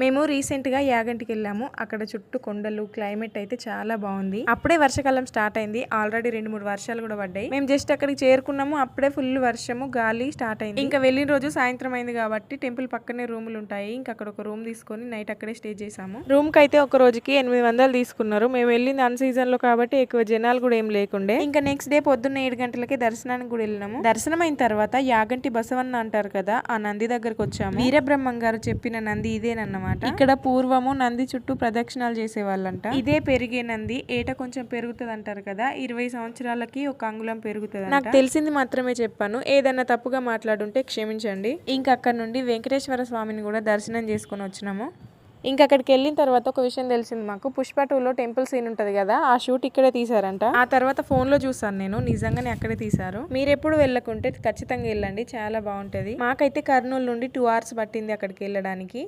మేము రీసెంట్గా యాగంటికి వెళ్ళాము అక్కడ చుట్టూ కొండలు క్లైమేట్ అయితే చాలా బాగుంది. అప్పుడే వర్షాకాలం స్టార్ట్ అయింది. ఆల్రెడీ రెండు మూడు వర్షాలు కూడా పడ్డాయి. మేము జస్ట్ అక్కడికి చేరుకున్నాము. అప్పుడే ఫుల్ వర్షము గాలి స్టార్ట్ అయింది. ఇంకా వెళ్ళిన రోజు సాయంత్రం అయింది కాబట్టి టెంపుల్ పక్కనే రూములు ఉంటాయి. ఇంకా అక్కడ ఒక రూమ్ తీసుకొని నైట్ అక్కడే స్టే చేసాము రూమ్కి అయితే ఒక రోజుకి ఎనిమిది వందలు తీసుకున్నారు. మేము వెళ్ళింది అన్ సీజన్లో కాబట్టి ఎక్కువ జనాలు కూడా ఏం లేకుండే. ఇంకా నెక్స్ట్ డే పొద్దున్న ఏడు గంటలకి దర్శనానికి కూడా వెళ్ళినాము. దర్శనం అయిన తర్వాత యాగంటి బసవన్న అంటారు కదా ఆ నంది దగ్గరకు వచ్చాము వీరబ్రహ్మం గారు చెప్పిన నంది ఇదేనన్నమాట. ఇక్కడ పూర్వము నంది చుట్టూ ప్రదక్షిణాలు చేసేవాళ్ళంట. ఇదే పెరిగే నంది ఏట కొంచెం పెరుగుతుంది అంటారు కదా ఇరవై సంవత్సరాలకి ఒక అంగుళం పెరుగుతుంది నాకు తెలిసింది మాత్రమే చెప్పాను. ఏదన్నా తప్పుగా మాట్లాడుంటే క్షమించండి. ఇంకా అక్కడ నుండి వెంకటేశ్వర స్వామిని కూడా దర్శనం చేసుకొని వచ్చినాము. ఇంకా అక్కడికి వెళ్ళిన తర్వాత ఒక విషయం తెలిసింది మాకు. పుష్ప టూలో టెంపుల్ సీన్ ఉంటది కదా ఆ షూట్ ఇక్కడే తీసారంట ఆ తర్వాత ఫోన్లో చూసాను నేను నిజంగానే అక్కడే తీసారు మీరు ఎప్పుడు వెళ్ళకుంటే ఖచ్చితంగా వెళ్ళండి చాలా బాగుంటది. మాకైతే కర్నూలు నుండి టూ అవర్స్ పట్టింది అక్కడికి వెళ్ళడానికి.